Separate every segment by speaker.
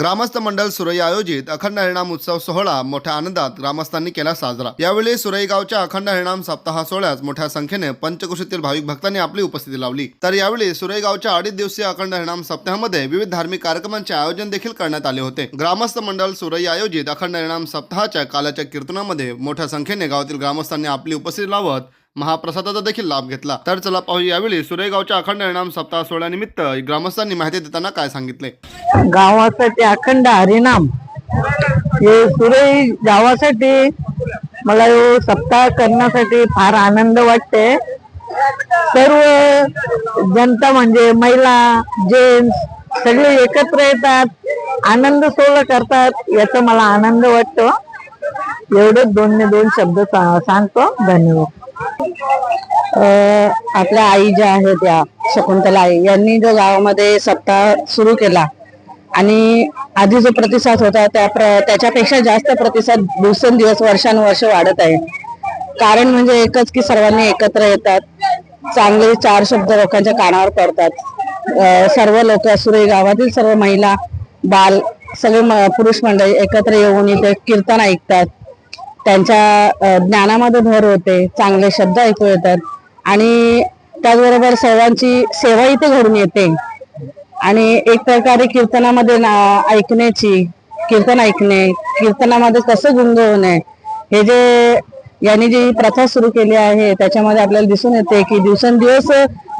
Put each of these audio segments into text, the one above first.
Speaker 1: ग्रामस्थ मंडळ सुरई आयोजित अखंड हरिणाम उत्सव सोहळा मोठ्या आनंदात ग्रामस्थांनी केला साजरा. यावेळी सुरई गावच्या अखंड हरिणाम सप्ताह सोहळ्यास मोठ्या संख्येने पंचकृषीतील भाविक भक्तांनी आपली उपस्थिती लावली. तर यावेळी सुरई गावच्या अडीच दिवसीय अखंड हरिणाम सप्ताहामध्ये विविध धार्मिक कार्यक्रमांचे आयोजन देखील करण्यात आले होते. ग्रामस्थ मंडळ सुरई आयोजित अखंड हरिणाम सप्ताहाच्या कालाच्या कीर्तनामध्ये मोठ्या संख्येने गावातील ग्रामस्थांनी आपली उपस्थिती लावत महाप्रसादाचा देखील लाभ घेतला. तर चला पाहू यावेळी सुरेगावच्या अखंड हरिणाम सप्ताह सोहळ्यानिमित्त ग्रामस्थांनी माहिती देताना काय सांगितले.
Speaker 2: गावासाठी अखंड हरिनाम. हे सुरे गावासाठी मला सप्ताह करण्यासाठी फार आनंद वाटते. सर्व जनता म्हणजे महिला जेंट्स सगळे एकत्र येतात आनंद सोहळा करतात याचा मला आनंद वाटतो. एवढेच दोन दोन शब्द सांगतो. धन्यवाद.
Speaker 3: आपल्या आई ज्या आहेत त्या शकुंतला आई यांनी जो गावामध्ये सप्ताह सुरू केला आणि आधी जो प्रतिसाद होता त्या प्र- त्याच्यापेक्षा जास्त प्रतिसाद दिवसेंदिवस वर्षानुवर्ष वाढत आहे. कारण म्हणजे एकच की सर्वांनी एकत्र येतात चांगले चार शब्द लोकांच्या कानावर पडतात. सर्व लोक सुरे गावातील सर्व महिला बाल सगळे म- पुरुष मंडळी एकत्र येऊन इथे कीर्तन ऐकतात. त्यांच्या ज्ञानामध्ये भर होते चांगले शब्द ऐकू येतात. आणि त्याचबरोबर सर्वांची सेवा इथे घडून येते. आणि एक प्रकारे कीर्तनामध्ये ना- ऐकण्याची कीर्तन ऐकणे कीर्तनामध्ये कसं गुंग होणे हे जे यांनी जी प्रथा सुरू केली आहे त्याच्यामध्ये आपल्याला दिसून येते की दिवसेंदिवस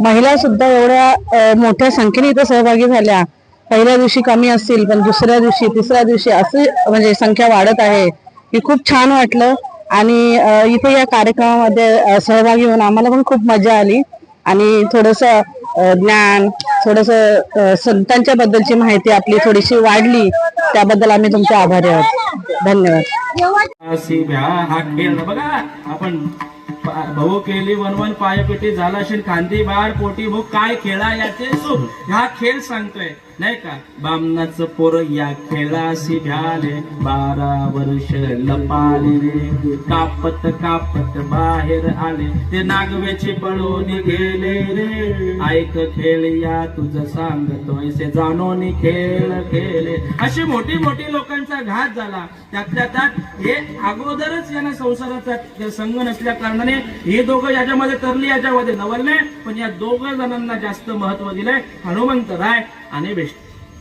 Speaker 3: महिला सुद्धा एवढ्या मोठ्या संख्येने इथे सहभागी झाल्या. पहिल्या दिवशी कमी असतील पण दुसऱ्या दिवशी तिसऱ्या दिवशी अशी म्हणजे संख्या वाढत आहे की खूप छान वाटलं. आणि इथे या कार्यक्रमामध्ये सहभागी होऊन आम्हाला पण खूप मजा आली. आणि थोडस ज्ञान थोडस संतांच्या बद्दलची माहिती आपली थोडीशी वाढली त्याबद्दल आम्ही तुमचे आभारी आहोत. धन्यवाद.
Speaker 4: हा खेळ बघा. आपण भाऊ केली वन वन पायपिटी झाला असेल खांदी बाळ पोटी भूक काय खेळा याचे सुख. हा खेळ सांगतोय. नाही का? बामनाच पोर या खेळाशी भ्याले बारा वर्ष लपाले. रे कापत कापत बाहेर आले. ते नागवेचे पळून गेले रे. ऐक खेळ या तुझं सांगतोय से जाणून खेळ खेळले अशी मोठी मोठी लोकांचा घात झाला. त्यातल्या त्यात हे अगोदरच यांना संसाराचा संघ नसल्या कारणाने हे दोघं याच्यामध्ये तरली याच्यामध्ये नवलले पण या दोघं जणांना जास्त महत्त्व दिलंय. हनुमंत राय आणि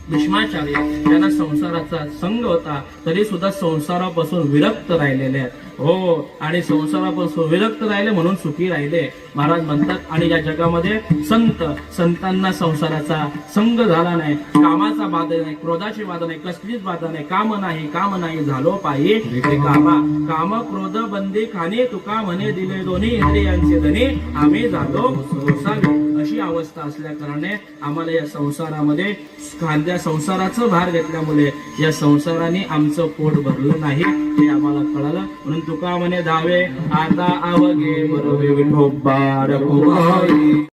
Speaker 4: भीष्माचार्य ज्यांना संसाराचा संघ होता तरी सुद्धा संसारापासून विरक्त राहिलेले आहेत. हो आणि संसारापासून विरक्त राहिले म्हणून सुखी राहिले. महाराज म्हणतात आणि या जगामध्ये संत संतांना संसाराचा संघ झाला नाही कामाचा बाधा नाही क्रोधाची बाधा नाही कसलीच बाधा नाही काम नाही काम नाही झालो पाहिजे कामा काम क्रोध बंदी खाणे तुका म्हणे दिले दोन्ही इंद्रियांचे धनी आम्ही झालो गोसावी अशी अवस्था असल्या कारणाने आम्हाला या संसारामध्ये खांद्या संसाराचं भार घेतल्यामुळे या संसाराने आमचं पोट भरलं नाही हे आम्हाला कळालं. म्हणून तुका म्हणे धावे आता आवगे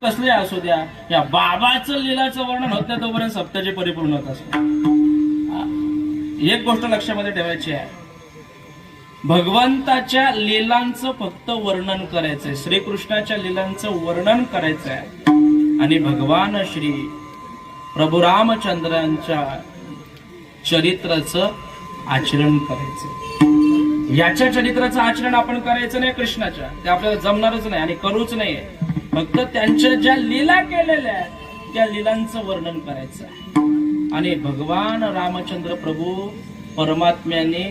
Speaker 4: कसले असू द्या या बाबाचं लिलाचं वर्णन होत नाही तोपर्यंत सप्ताचे परिपूर्ण होत हा. एक गोष्ट लक्षामध्ये ठेवायची आहे. भगवंताच्या लीलांचं फक्त वर्णन करायचंय श्रीकृष्णाच्या लीलांचं वर्णन करायचंय. आणि भगवान श्री प्रभू रामचंद्रांच्या चरित्राचं आचरण करायचं. याच्या चरित्राचं आचरण आपण करायचं नाही कृष्णाच्या. ते आपल्याला जमणारच नाही आणि करूच नाही फक्त त्यांच्या ज्या लीला केलेल्या आहेत त्या लीलांचं वर्णन करायचं आहे. आणि भगवान रामचंद्र प्रभू परमात्म्याने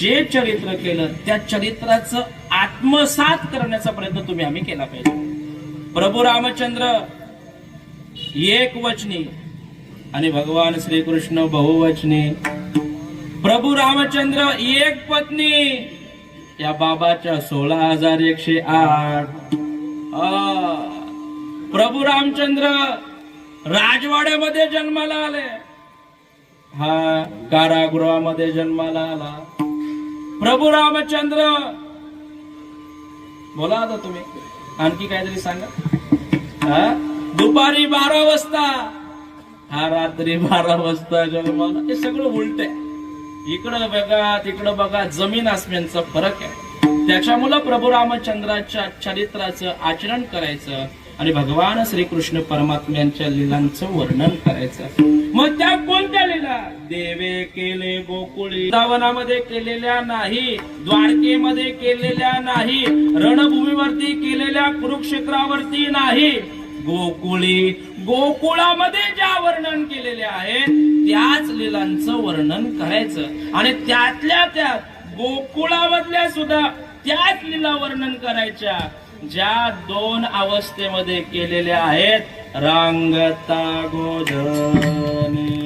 Speaker 4: जे चरित्र केलं त्या चरित्राचं आत्मसात करण्याचा प्रयत्न तुम्ही आम्ही केला पाहिजे. प्रभू रामचंद्र एक वचनी आणि भगवान श्रीकृष्ण बहुवचनी. प्रभू रामचंद्र एक पत्नी. या बाबाच्या सोळा हजार एकशे आठ. प्रभू रामचंद्र राजवाड्यामध्ये जन्माला आले. हा कारागृहामध्ये जन्माला आला. प्रभू रामचंद्र. बोला आता तुम्ही. आणखी काहीतरी सांगा? हा? दुपारी बारा वाजता. हा रात्री बारा वाजता जन्माला. हे सगळं उलट आहे. इकडं बघा तिकडं बघा जमीन आसम्यांचा फरक आहे. त्याच्यामुळं प्रभू रामचंद्राच्या चरित्राचं आचरण करायचं आणि भगवान श्रीकृष्ण परमात्म्यांच्या लिलांचं वर्णन करायचं. मग त्या कोणत्या लिला? देवे केले गोकुळी. वृंदावनामध्ये केलेल्या नाही द्वारकेमध्ये केलेल्या नाही रणभूमीवरती केलेल्या कुरुक्षेत्रावरती नाही. गोकुळी. गोकुळामध्ये ज्या वर्णन केलेले आहेत त्याच लिलांचं वर्णन करायचं. आणि त्यातल्या त्यात गोकुळामधल्या सुद्धा त्याच लीला वर्णन करायच्या. ज्या दोन अवस्थेमध्ये केलेल्या आहेत रांगता गोधने.